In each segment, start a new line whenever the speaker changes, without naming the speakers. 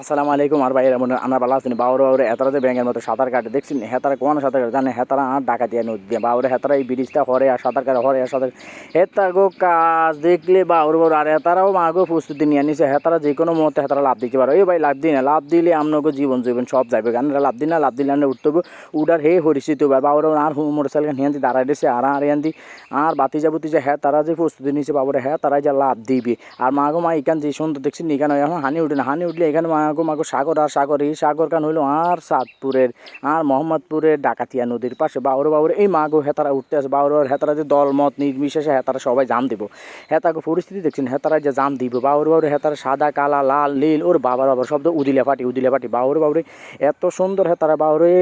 আসসালামু আলাইকুম, আর ভাই এমন আনার ভালো আছেন বাউরে বাউরে হেতারাতে ব্যাঙের মতো সাঁতার কাটে। দেখছেন, হেতারা কোন সাঁতার কাটে? জানে হেতারা আর ডাকা দিয়ে নদী দিয়ে। বাউরে হেতারা, এই ব্রিজটা হরে আর সাঁতার কাটে, হরে আর সাঁতার হেতা গো কাজ দেখলে বাউরে বাউরে, আর হেতারাও মাগো প্রস্তুতি নিয়ে নিছে। হেতারা যে কোনো মুহূর্তে হেতারা লাভ দিতে পারো। এই ভাই লাভ দিই না। লাভ দিলে আপনাকে জীবন জীবন সব যাবে কারণ লাভ দিন না লাভ দিলে আমরা উঠতে হবে উঠার হে হরিষিত হবে বাউরে আর মোটর সাইকেল হিয়ান্তি দাঁড়াই দিছে আর আর হিয়ান্তি আর বাতি যাবতি যে হ্যাঁ তারা যে প্রস্তুতি নিয়েছে বাবুরে হ্যাঁ তারা যা লাভ দিবে। আর মাগো মা, এখান যে সুন্দর দেখছেন, এখানে এখন হানি উঠে না। হানি উঠলে এখানে মাগো মাগো সাগর, আর সাগর এই সাগর কান হইল আর সাতপুরের, আর মোহাম্মদপুরের ডাকাতিয়া নদীর পাশে। বাউরে বাউরে এই মাগো হেতারা উঠতে আছে বাউরে হেতারা যে দলমত নির্বিশেষে হেতারা সবাই জাম দিব। হেতাকে পরিস্থিতি দেখছেন, হেতারা যে জাম দিব। বাউরে বাউরে হেতারা সাদা, কালা, লাল, নীল, ওর বাবার বাবার শব্দ উদিলে ফাটি উদিলে ফাটি বাউরে বাউরে এত সুন্দর হেতারা, বাউরে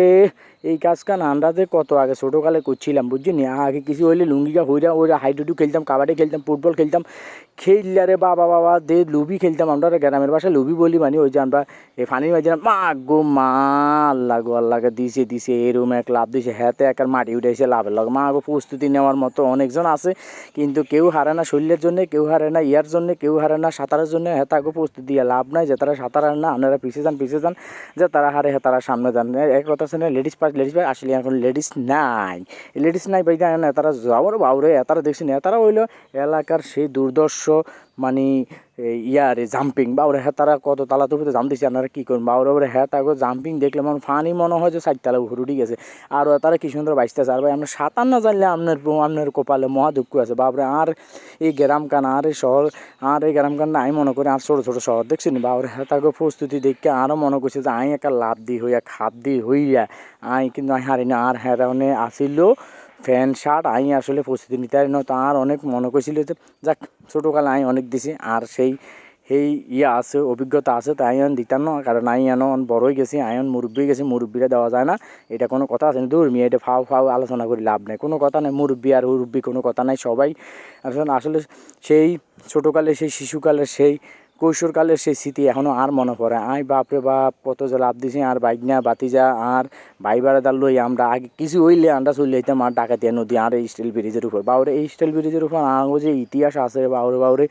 এই কাজ কান আমরা যে কত আগে ছোটোকালে করছিলাম, বুঝছিনি আগে কিছু হইলে লুঙ্গিকা হইরা ওইরা হাইডুডু খেলতাম, কাবাডি খেলতাম, ফুটবল খেলতাম। খেললে বাবা বাবা, দে লুবি খেলতাম। আমরা গ্রামের বাসায় লুবি বলি মানে ওই যে আমরা এই ফানির মাঝে মা গো মা, আল্লাহ গো আল্লাহকে দিছে দিছে এরম এক লাভ দিছে হ্যাতে এক মাটি উঠেছে লাভের লগে। মা গো, প্রস্তুতি নেওয়ার মতো অনেকজন আছে, কিন্তু কেউ হারে না শরীরের জন্য, কেউ হারে না ইয়ার জন্য, কেউ হারে না সাঁতারের জন্য হ্যাঁ গো প্রস্তুতি দিয়ে লাভ নাই যে তারা সাঁতার হারে না, আপনারা পিছিয়ে যান পিছিয়ে যান, যে তারা হারে হ্যাঁ তারা সামনে যান। এক কথা আছে না লেডিস পাস লেডিস পাস আসলে এখন লেডিস নাই। লেডিস নাই জানেন তারা যাওয়ার বাউরে তারা দেখছি না তারা হইল এলাকার সেই দুর্দর্শ মানে ইয়ারে জাম্পিং বা ওরা হ্যাঁ তারা কত তালা তুপিতে জাম দিচ্ছে আপনারা কী করুন? বা ওরা ওরা হ্যাঁ তাকে জাম্পিং দেখলে মানে ফানি মনে হয় যে সাইড তালা উঠে গেছে। আর তারা কি সুন্দর বাইসতেছে আর ভাই, আমরা সাঁতার না জানলে আপনার আপনার কপালে মহা দুঃখ আছে। বাপরে আর এই গ্রাম কান আর এই শহর, আর এই গ্রাম কান আমি মনে করি, আর ছোটো ছোটো শহর, দেখছেন? বা ওরা হ্যাঁ তাকে প্রস্তুতি দেখে আরও মনে করছে যে আই একটা লাভ দিই হইয়া খাদ দিই হইয়া, আই কিন্তু আমি হারি না। আর হ্যাঁ আসিল ফ্যান, শার্ট, আই আসলে প্রস্তুতি নিতে পারি না। তো আর অনেক মনে করছিল যে, যাক, ছোটোকালে আই অনেক দিছি, আর সেই সেই ইয়ে আছে, অভিজ্ঞতা আছে তাই আইন দিতাম না, কারণ আই আনো বড় হয়ে গেছি আইন মুরব্বী গেছি, মুরব্বীরা দেওয়া যায় না, এটা কোনো কথা আছে দূর মিয়া এটা ফাও ফাও আলোচনা করি, লাভ নেই, কোনো কথা নেই, মুরব্বী আর মুরব্বী কোনো কথা নাই, সবাই আসলে সেই ছোটোকালে, সেই শিশুকালের সেই কৈশোরকালের সেই স্মৃতি এখনও আর মনে পড়ে। আই বাপরে বাপ, কত যে লাভ দিছি আর বাইক বাইকনা, বাতিজা আর ভাই বারাদার লই আমরা আগে কিছু হইলে আমরা চলে যেতাম আর ডাকাতিয়া নদী আর এই স্টিল ব্রিজের উপর। বাউরে, এই স্টিল ব্রিজের উপর আগে যে ইতিহাস আছে বাউরে বাউরে,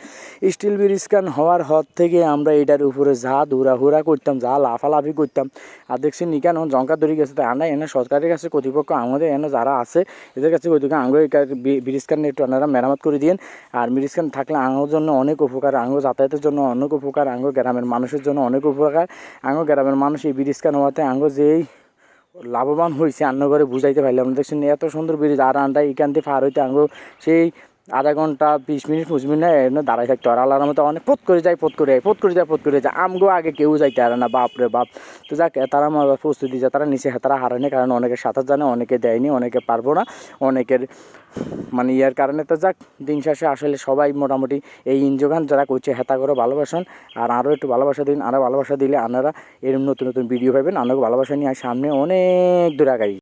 স্টিল ব্রিজ কান হওয়ার হদ থেকে আমরা এটার উপরে যা দৌড়াহুড়া করতাম, যা লাফালাফি করতাম, আর দেখছি নিকান জঙ্কা ধরে গেছে তাই আমরা এনে সরকারের কাছে কর্তৃপক্ষ আমাদের এনে যারা আছে, এদের কাছে কর্তৃপক্ষ আঙ্গ ব্রিজ কান একটু আপনারা মেরামত করে দিন আর ব্রিজ কান থাকলে আঙ্গর জন্য অনেক উপকার, আঙ্গ যাতায়াতের জন্য অনেক উপকার, আঙ্গ গ্রামের মানুষের জন্য অনেক উপকার। আঙ্গ গ্রামের মানুষ এই ব্রিজ কান হওয়াতে আঙ্গ যেই লাভবান হয়েছে আন্ন করে বুঝাইতে পারলাম দেখছেন, এত সুন্দর ব্রিজ, আর আনটা এখান থেকে পার হইতে আঙ্গ সেই আধা ঘণ্টা, বিশ মিনিট, পঁচিশ মিনিট এনে দাঁড়াই থাকতো আর আল্লাহর মতো অনেক পথ করে যায়, পথ করে যায়, পথ করে যায়, পথ করে যায়। আমগো আগে কেউ যাইতে পারে না, বাপ রে বাপ। তো যাক তারা প্রস্তুতি যায়। তারা নিচে, তারা হারানি কারণ অনেকে সাঁতার জানে, অনেকে দেয়নি, অনেকে পারব না, অনেকের মানে ইয়ার কারণে। তো যাক, দিন শেষে আসলে সবাই মোটামুটি এই ইনজোগান যারা করছে, হেতা করে ভালোবাসেন। আর আরও একটু ভালোবাসা দিন, আরও ভালোবাসা দিলে আপনারা এরকম নতুন নতুন ভিডিও পাবেন। আপনাকে ভালোবাসা নিয়ে সামনে অনেক দূর আগাই।